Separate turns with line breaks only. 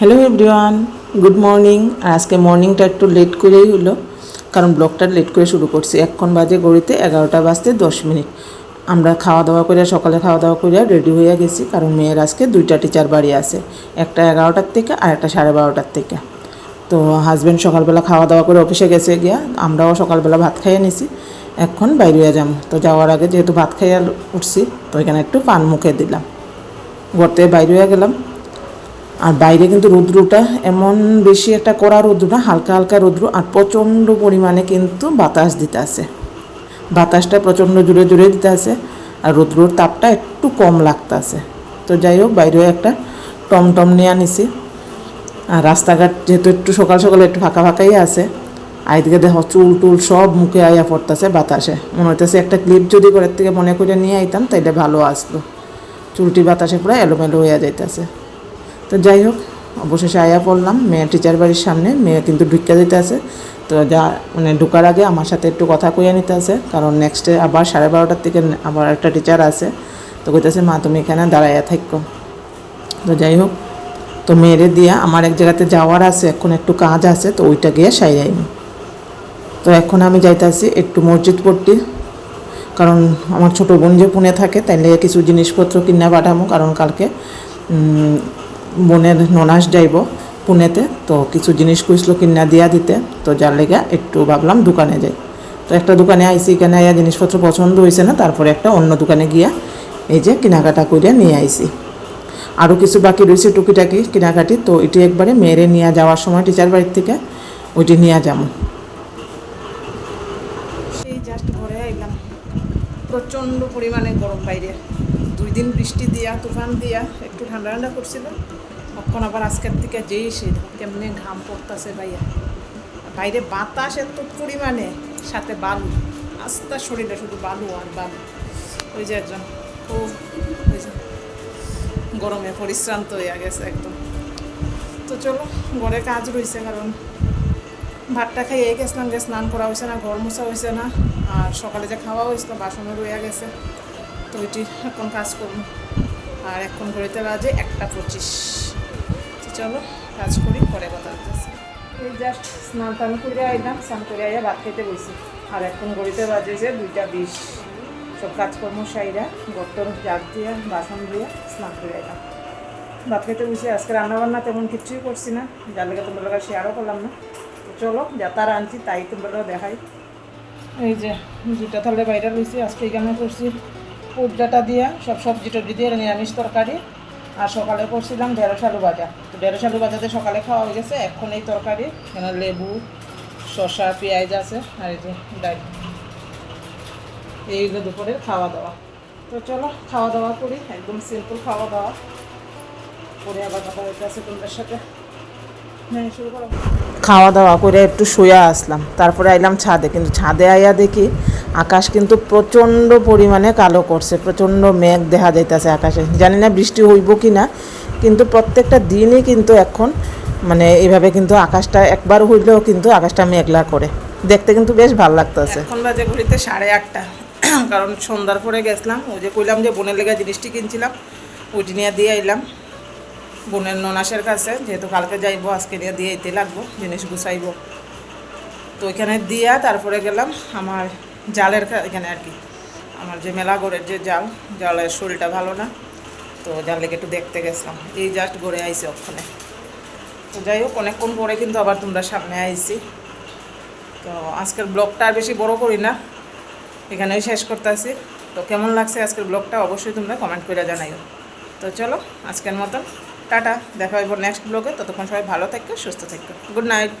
Hello everyone good morning আর আজকে মর্নিংটা একটু লেট করেই হলো, কারণ ব্লগটা লেট করে শুরু করছি। এখন বাজে গড়িতে এগারোটা বাজতে দশ মিনিট। আমরা খাওয়া দাওয়া করে, সকালে খাওয়া দাওয়া করে রেডি হয়ে গেছি, কারণ মেয়ের আজকে দুইটা টিচার বাড়ি আছে, একটা এগারোটার থেকে আর একটা সাড়ে বারোটার থেকে। তো হাজব্যান্ড সকালবেলা খাওয়া দাওয়া করে অফিসে গেছে গিয়া, আমরাও সকালবেলা ভাত খাইয়ে নিছি, এখন বাইরে যাব। তো যাওয়ার আগে যেহেতু ভাত খাইয়া উঠছি, তো এখানে একটু পান মুখে দিলাম। ঘর থেকে বাইরে গেলাম। আর বাইরে কিন্তু রৌদ্রটা এমন বেশি একটা কড়া রৌদ্র না, হালকা হালকা রৌদ্র আর প্রচণ্ড পরিমাণে কিন্তু বাতাস দিতে আছে। বাতাসটা প্রচণ্ড জোরে জোরে দিতে আছে আর রৌদ্রর তাপটা একটু কম লাগতেছে তো যাই হোক, বাইরেও একটা টমটম নিয়ে আনিছি। আর রাস্তাঘাট যেহেতু একটু সকাল সকালে একটু ফাঁকা ফাঁকাই আছে আর এদিকে দেখো চুল টুল সব মুখে আইয়া পড়তেছে বাতাসে। মনে হইতেছে একটা ক্লিপ যদি ঘরের থেকে মনে করে নিয়ে আইতাম, তাইলে ভালো আসতো। চুলটি বাতাসে পুরো এলোমেলো হয়ে যাইতেছে। তো যাই হোক, অবশেষে আয়া পড়লাম মেয়ে টিচার বাড়ির সামনে, মেয়ে কিন্তু ঢুকিয়া দিতে আছে। তো যা মানে ঢুকার আগে আমার সাথে একটু কথা কইয়া নিতে আছে, কারণ নেক্সটে আবার সাড়ে বারোটার থেকে আবার একটা টিচার আছে। তো কইতেছে, মা, তুমি এখানে দাঁড়াইয়া থাকো তো যাই হোক, তো মেয়েরে দিয়া আমার এক জায়গাতে যাওয়ার আছে, এখন একটু কাজ আছে, তো ওইটা গিয়ে সাইরাইনি তো এখন আমি যাইতাছি একটু মসজিদ পড়তে কারণ আমার ছোটো বোন যে পুনে থাকে, তাইলে কিছু জিনিসপত্র কিনা পাঠামো, কারণ কালকে বোনের ননাস যাইব পুনেতে, তো কিছু জিনিস কইসলো কিনা দিয়া দিতে, তো যার লেগে একটু ভাবলাম দোকানে যাই। তো একটা দোকানে আইসি এখানে আইয়া জিনিসপত্র পছন্দ হয়েছে না, তারপরে একটা অন্য দোকানে গিয়া এই যে কেনাকাটা করিয়া নিয়ে আইসি আরও কিছু বাকি রয়েছে টুকিটাকি কেনাকাটি, তো এটি একবারে মেরে নিয়ে যাওয়ার সময় টিচার বাড়ির থেকে ওইটি নিয়ে যাব। সেই জাস্ট প্রচণ্ড পরিমাণে গরম বাইরে। দুই দিন বৃষ্টি দিয়া, তুফান দিয়া একটু ঠান্ডা ঠান্ডা করছিল। তখন আবার আজকের থেকে যেই সে কেমনে ঘাম পড়তেছে ভাইয়া। বাইরে বাতাস এত পরিমাণে, সাথে বালু। আস্তা শরীরে শুধু বালু আর বালু। ওই যে একজন, ও গরমে পরিশ্রান্ত হয়ে গেছে একদম। তো চলো, ঘরে কাজ রয়েছে কারণ ভাতটা খাইয়ে গেছিলাম যে স্নান করা হয়েছে না, ঘর মোছা হয়েছে না, আর সকালে যে খাওয়া হয়েছিল বাসনও রয়ে গেছে। তো ওইটি এখন কাজ করুন আর এখন ঘড়িতে বাজে একটা পঁচিশ। চলো কাজ করি পরে কথা হচ্ছে এই জাস্ট স্নান টান করে আইলাম স্নান করে আইয়া ভাত খেতে বসি। আর এখন ঘড়িতে বাজে যে দুইটা বিশ। সব কাজকর্ম সাইরা বর্তন জাগ দিয়ে বাসন দিয়ে স্নান করে আইলাম। ভাত খেতে বসে আজকে রান্নাবান্না তেমন কিছুই করছি না। যার লেগে তোমরা লোক শেয়ারও করলাম না। তো চলো যা তার আনছি তাই তোমরা দেখাই। এই যে দুটা থালে বাইরে রয়েছে আজকে এখানে করছি। পুজাটা দিয়ে সব সবজি টবজি দিয়ে নিরামিষ তরকারি। আর সকালে করছিলাম ঢেঁড়স আলু ভাজা। তো ঢেঁড়স আলু ভাজাতে সকালে খাওয়া হয়ে গেছে, এখন এই তরকারি। এখানে লেবু, শসা, পেঁয়াজ আছে, আর এই যে ডাল। এইগুলো দুপুরের খাওয়া দাওয়া। তো চলো, খাওয়া দাওয়া করি, একদম সিম্পল খাওয়া দাওয়া। করে আবার কথা হইতে আছে তোমাদের সাথে। হ্যাঁ শুরু করো। খাওয়া দাওয়া করে একটু শুয়ে আসলাম। তারপরে আইলাম ছাদে, কিন্তু ছাদে আইয়া দেখি আকাশ কিন্তু প্রচণ্ড পরিমাণে কালো করছে, প্রচণ্ড মেঘ দেখা যাইতেছে আকাশে। জানি না বৃষ্টি হইব কি না, কিন্তু প্রত্যেকটা দিনই কিন্তু এখন মানে এইভাবে কিন্তু আকাশটা একবার হইলেও কিন্তু আকাশটা মেঘলা করে। দেখতে কিন্তু বেশ ভালো লাগতেছে। এখন বাজে ঘড়িতে সাড়ে আটটা। কারণ সন্ধ্যার পরে গেছিলাম, ওই যে কইলাম যে বোনের লেগে জিনিসটি কিনছিলাম, ওইটি নিয়ে দিয়ে আইলাম। বোনের ননাসের কাছে, যেহেতু কালকে যাইবো, আজকে নিয়ে দিয়ে দিতে লাগবো, জিনিস গুছাইবো। তো ওইখানে দিয়া তারপরে গেলাম, আমার জালের এখানে আর কি। আমার যে মেলা মেলাগড়ের যে জাল, জালের শরীরটা ভালো না, তো জাল লেগে একটু দেখতে গেছিলাম। এই জাস্ট ঘুরে আইসি ওখানে। তো যাই হোক, অনেকক্ষণ পরে কিন্তু আবার তোমরা সামনে আইসি তো আজকের ব্লগটা আর বেশি বড় করি না, এখানেই শেষ করতেছি। তো কেমন লাগছে আজকের ব্লগটা অবশ্যই তোমরা কমেন্ট করে জানাইও। তো চলো, আজকের মতন, টাটা, দেখা হইব নেক্সট ব্লগে ততক্ষণ সবাই ভালো থাকবে সুস্থ থাকবে গুড নাইট